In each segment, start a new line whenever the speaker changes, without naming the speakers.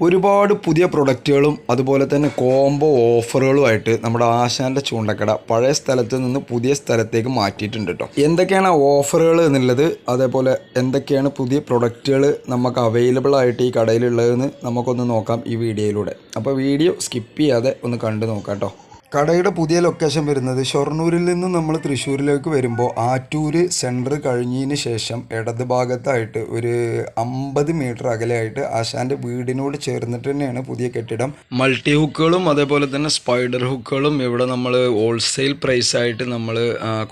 ഒരുപാട് പുതിയ പ്രൊഡക്റ്റുകളും അതുപോലെ തന്നെ കോംബോ ഓഫറുകളുമായിട്ട് നമ്മുടെ ആശാന്റെ ചൂണ്ടക്കട പഴയ സ്ഥലത്ത് നിന്ന് പുതിയ സ്ഥലത്തേക്ക് മാറ്റിയിട്ടുണ്ട് കേട്ടോ എന്തൊക്കെയാണ് ഓഫറുകൾ എന്നുള്ളത്? അതേപോലെ എന്തൊക്കെയാണ് പുതിയ പ്രൊഡക്റ്റുകൾ നമുക്ക് അവൈലബിൾ ആയിട്ട് ഈ കടയിലുള്ളതെന്ന് നമുക്കൊന്ന് നോക്കാം ഈ വീഡിയോയിലൂടെ അപ്പോൾ വീഡിയോ സ്കിപ്പ് ചെയ്യാതെ ഒന്ന് കണ്ടു നോക്കാം കേട്ടോ കടയുടെ പുതിയ ലൊക്കേഷൻ വരുന്നത് ഷൊർണൂരിൽ നിന്ന് നമ്മൾ തൃശ്ശൂരിലേക്ക് വരുമ്പോൾ ആറ്റൂര് സെന്റർ കഴിഞ്ഞതിന് ശേഷം ഇടത് ഭാഗത്തായിട്ട് ഒരു അമ്പത് മീറ്റർ അകലെയായിട്ട് ആശാന്റെ വീടിനോട് ചേർന്നിട്ട് തന്നെയാണ് പുതിയ കെട്ടിടം. മൾട്ടി ഹുക്കുകളും അതേപോലെ തന്നെ സ്പൈഡർ ഹുക്കുകളും ഇവിടെ നമ്മൾ ഹോൾസെയിൽ പ്രൈസായിട്ട് നമ്മൾ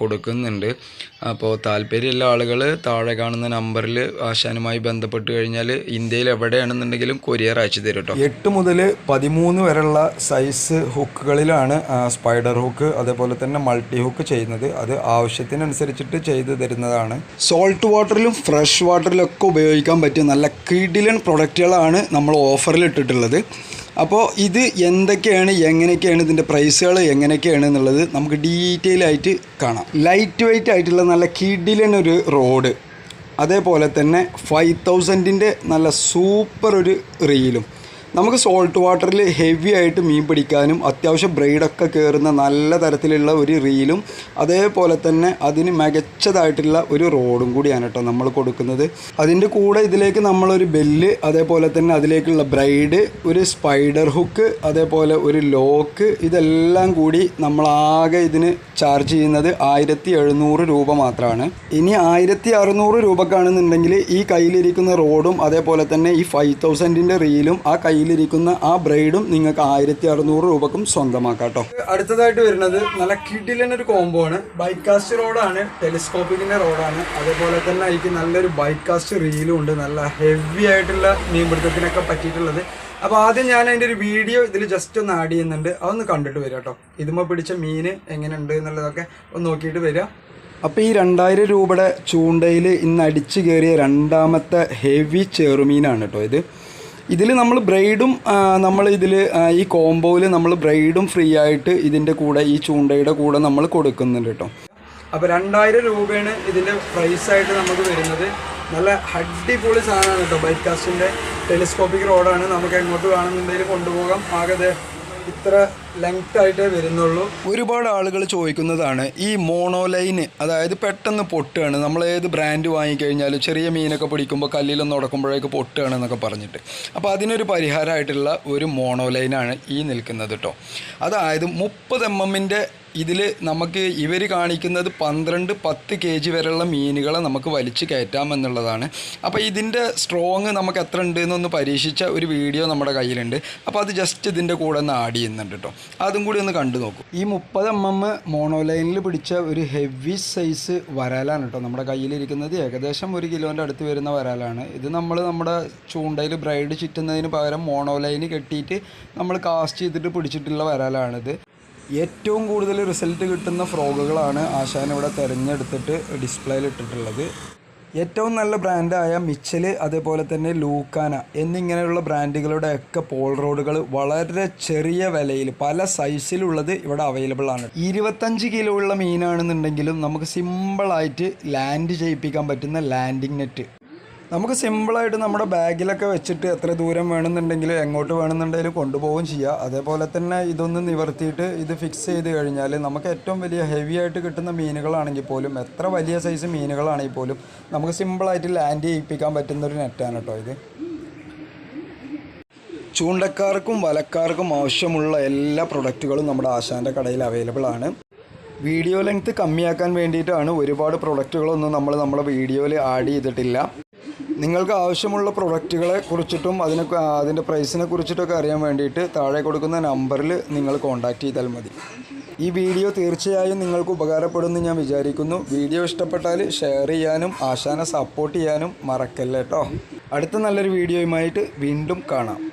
കൊടുക്കുന്നുണ്ട്. അപ്പോൾ താല്പര്യമുള്ള ആളുകൾ താഴെ കാണുന്ന നമ്പറിൽ ആശാനുമായി ബന്ധപ്പെട്ട് കഴിഞ്ഞാൽ ഇന്ത്യയിൽ എവിടെയാണെന്നുണ്ടെങ്കിലും കൊറിയർ അയച്ചു തരും കേട്ടോ. എട്ട് മുതൽ പതിമൂന്ന് വരെയുള്ള സൈസ് ഹുക്കുകളിലാണ് സ്പൈഡർ ഹുക്ക് അതേപോലെ തന്നെ മൾട്ടി ഹുക്ക് ചെയ്യുന്നത് അത് ആവശ്യത്തിനനുസരിച്ചിട്ട് ചെയ്തു തരുന്നതാണ്. സോൾട്ട് വാട്ടറിലും ഫ്രഷ് വാട്ടറിലും ഒക്കെ ഉപയോഗിക്കാൻ പറ്റിയ നല്ല കിഡിലൻ പ്രൊഡക്റ്റുകളാണ് നമ്മൾ ഓഫറിൽ ഇട്ടിട്ടുള്ളത്. അപ്പോൾ ഇത് എന്തൊക്കെയാണ് എങ്ങനെയൊക്കെയാണ് ഇതിന്റെ പ്രൈസുകൾ എങ്ങനെയൊക്കെയാണ് എന്നുള്ളത് നമുക്ക് ഡീറ്റെയിൽ ആയിട്ട് കാണാം. ലൈറ്റ് വെയിറ്റ് ആയിട്ടുള്ള നല്ല കിഡിലൻ ഒരു റോഡ് അതേപോലെ തന്നെ ഫൈവ് തൗസൻഡിന്റെ നല്ല സൂപ്പർ ഒരു റീലും നമുക്ക് സോൾട്ട് വാട്ടറിൽ ഹെവി ആയിട്ട് മീൻ പിടിക്കാനും അത്യാവശ്യം ബ്രെയ്ഡൊക്കെ കയറുന്ന നല്ല തരത്തിലുള്ള ഒരു റീലും അതേപോലെ തന്നെ അതിന് മികച്ചതായിട്ടുള്ള ഒരു റോഡും കൂടിയാണ് കേട്ടോ നമ്മൾ കൊടുക്കുന്നത്. അതിന്റെ കൂടെ ഇതിലേക്ക് നമ്മളൊരു ബെല്ല് അതേപോലെ തന്നെ അതിലേക്കുള്ള ബ്രൈഡ് ഒരു സ്പൈഡർ ഹുക്ക് അതേപോലെ ഒരു ലോക്ക് ഇതെല്ലാം കൂടി നമ്മളാകെ ഇതിന് ചാർജ് ചെയ്യുന്നത് ആയിരത്തി എഴുന്നൂറ് രൂപ മാത്രമാണ് ഇനി ആയിരത്തി അറുന്നൂറ് രൂപക്കാണെന്നുണ്ടെങ്കിൽ ഈ കയ്യിലിരിക്കുന്ന റോഡും അതേപോലെ തന്നെ ഈ ഫൈവ് തൗസൻഡിന്റെ റീലും ആ കയ്യിലിരിക്കുന്ന ആ ബ്രൈഡും നിങ്ങൾക്ക് ആയിരത്തി അറുന്നൂറ് രൂപക്കും സ്വന്തമാക്കാം കേട്ടോ അടുത്തതായിട്ട് വരുന്നത് നല്ല കിഡിലൻ ഒരു കോംബോ ആണ്. ബൈക്കാസ്റ്റ് റോഡാണ് ടെലിസ്കോപ്പിക്കിന്റെ റോഡാണ് അതേപോലെ തന്നെ എനിക്ക് നല്ലൊരു ബൈക്കാസ്റ്റ് റീലും ഉണ്ട്. നല്ല ഹെവി ആയിട്ടുള്ള മീൻപിടുത്തത്തിനൊക്കെ പറ്റിയിട്ടുള്ളത്. അപ്പോൾ ആദ്യം ഞാൻ അതിന്റെ ഒരു വീഡിയോ ഇതിൽ ജസ്റ്റ് ഒന്ന് ആഡ് ചെയ്യുന്നുണ്ട്. അതൊന്ന് കണ്ടിട്ട് വരിക കേട്ടോ ഇതുമ്പോൾ പിടിച്ച മീൻ എങ്ങനെയുണ്ട് എന്നുള്ളതൊക്കെ ഒന്ന് നോക്കിയിട്ട് വരിക അപ്പോൾ ഈ രണ്ടായിരം രൂപയുടെ ചൂണ്ടയിൽ ഇന്ന് അടിച്ചു കയറിയ രണ്ടാമത്തെ ഹെവി ചെറുമീനാണ് കേട്ടോ ഇത്. ഇതിൽ നമ്മൾ ബ്രൈഡും നമ്മൾ ഇതിൽ ഈ കോംബോയിൽ നമ്മൾ ബ്രൈഡും ഫ്രീ ആയിട്ട് ഇതിന്റെ കൂടെ ഈ ചൂണ്ടയുടെ കൂടെ നമ്മൾ കൊടുക്കുന്നുണ്ട് കേട്ടോ അപ്പോൾ രണ്ടായിരം രൂപയാണ് ഇതിന്റെ പ്രൈസായിട്ട് നമുക്ക് വരുന്നത്. നല്ല അടിപൊളി സാധനമാണ് കേട്ടോ ബൈക്ക് കാസ്റ്റിന്റെ ടെലിസ്കോപ്പിക് റോഡാണ് നമുക്ക് എങ്ങോട്ട് വേണമെന്നുണ്ടെങ്കിൽ കൊണ്ടുപോകാം. ആകെ ഇത്ര ലെങ്ത് ആയിട്ടേ വരുന്നുള്ളൂ. ഒരുപാട് ആളുകൾ ചോദിക്കുന്നതാണ് ഈ മോണോലൈന് അതായത് പെട്ടെന്ന് പൊട്ടുകയാണ് നമ്മൾ ഏത് ബ്രാൻഡ് വാങ്ങിക്കഴിഞ്ഞാലും ചെറിയ മീനൊക്കെ പിടിക്കുമ്പോൾ കല്ലിലൊന്ന് ഉടക്കുമ്പോഴേക്ക് പൊട്ടുകയാണ് എന്നൊക്കെ പറഞ്ഞിട്ട്. അപ്പോൾ അതിനൊരു പരിഹാരമായിട്ടുള്ള ഒരു മോണോലൈനാണ് ഈ നിൽക്കുന്നത് കേട്ടോ അതായത് മുപ്പത് എം എമ്മിന്റെ ഇതിൽ നമുക്ക് ഇവർ കാണിക്കുന്നത് പന്ത്രണ്ട് പത്ത് കെ ജി വരെയുള്ള മീനുകളെ നമുക്ക് വലിച്ചു കയറ്റാം എന്നുള്ളതാണ്. അപ്പോൾ ഇതിന്റെ സ്ട്രോങ് നമുക്ക് എത്ര ഉണ്ട് എന്നൊന്ന് പരീക്ഷിച്ച ഒരു വീഡിയോ നമ്മുടെ കയ്യിലുണ്ട്. അപ്പോൾ അത് ജസ്റ്റ് ഇതിന്റെ കൂടെ ഒന്ന് ആഡ് ചെയ്യുന്നുണ്ട് കേട്ടോ അതും കൂടി ഒന്ന് കണ്ടു നോക്കും. ഈ മുപ്പത് എം എം മോണോലൈനിൽ പിടിച്ച ഒരു ഹെവി സൈസ് വരാലാണ് കേട്ടോ നമ്മുടെ കയ്യിലിരിക്കുന്നത്. ഏകദേശം ഒരു കിലോന്റെ അടുത്ത് വരുന്ന വരാലാണ്. ഇത് നമ്മൾ നമ്മുടെ ചൂണ്ടയിൽ ബ്രൈഡ് ചുറ്റുന്നതിന് പകരം മോണോലൈന് കെട്ടിയിട്ട് നമ്മൾ കാസ്റ്റ് ചെയ്തിട്ട് പിടിച്ചിട്ടുള്ള വരാലാണിത്. ഏറ്റവും കൂടുതൽ റിസൾട്ട് കിട്ടുന്ന ഫ്രോഗുകളാണ് ആശാൻ ഇവിടെ തിരഞ്ഞെടുത്തിട്ട് ഡിസ്പ്ലേയിൽ ഇട്ടിട്ടുള്ളത്. ഏറ്റവും നല്ല ബ്രാൻഡായ മിച്ചൽ അതേപോലെ തന്നെ ലൂക്കാന എന്നിങ്ങനെയുള്ള ബ്രാൻഡുകളുടെ ഒക്കെ പോൾ റോഡുകൾ വളരെ ചെറിയ വിലയിൽ പല സൈസിലുള്ളത് ഇവിടെ അവൈലബിൾ ആണ്. ഇരുപത്തഞ്ച് കിലോ ഉള്ള മീനാണെന്നുണ്ടെങ്കിലും നമുക്ക് സിമ്പിളായിട്ട് ലാൻഡ് ചെയ്യിപ്പിക്കാൻ പറ്റുന്ന ലാൻഡിങ് നെറ്റ് നമുക്ക് സിമ്പിളായിട്ട് നമ്മുടെ ബാഗിലൊക്കെ വെച്ചിട്ട് എത്ര ദൂരം വേണമെന്നുണ്ടെങ്കിലും എങ്ങോട്ട് വേണമെന്നുണ്ടെങ്കിലും കൊണ്ടുപോവുകയും ചെയ്യാം. അതേപോലെ തന്നെ ഇതൊന്ന് നിവർത്തിയിട്ട് ഇത് ഫിക്സ് ചെയ്ത് കഴിഞ്ഞാൽ നമുക്ക് ഏറ്റവും വലിയ ഹെവി ആയിട്ട് കിട്ടുന്ന മീനുകളാണെങ്കിൽ പോലും എത്ര വലിയ സൈസ് മീനുകളാണെങ്കിൽ പോലും നമുക്ക് സിമ്പിളായിട്ട് ലാൻഡ് ചെയ്യിപ്പിക്കാൻ പറ്റുന്ന ഒരു നെറ്റാണ് കേട്ടോ ഇത്. ചൂണ്ടക്കാർക്കും വലക്കാർക്കും ആവശ്യമുള്ള എല്ലാ പ്രൊഡക്റ്റുകളും നമ്മുടെ ആശാന്റെ കടയിൽ അവൈലബിൾ ആണ്. വീഡിയോ ലെങ്ത് കമ്മിയാക്കാൻ വേണ്ടിയിട്ടാണ് ഒരുപാട് പ്രൊഡക്റ്റുകളൊന്നും നമ്മൾ നമ്മുടെ വീഡിയോയിൽ ആഡ് ചെയ്തിട്ടില്ല. നിങ്ങൾക്ക് ആവശ്യമുള്ള പ്രൊഡക്റ്റുകളെ കുറിച്ചിട്ടും അതിനെ അതിന്റെ പ്രൈസിനെ കുറിച്ചിട്ടൊക്കെ അറിയാൻ വേണ്ടിയിട്ട് താഴെ കൊടുക്കുന്ന നമ്പറിൽ നിങ്ങൾ കോൺടാക്റ്റ് ചെയ്താൽ മതി. ഈ വീഡിയോ തീർച്ചയായും നിങ്ങൾക്ക് ഉപകാരപ്പെടുമെന്ന് ഞാൻ വിചാരിക്കുന്നു. വീഡിയോ ഇഷ്ടപ്പെട്ടാൽ ഷെയർ ചെയ്യാനും ആശാനെ സപ്പോർട്ട് ചെയ്യാനും മറക്കല്ലേട്ടോ. അടുത്ത നല്ലൊരു വീഡിയോയുമായിട്ട് വീണ്ടും കാണാം.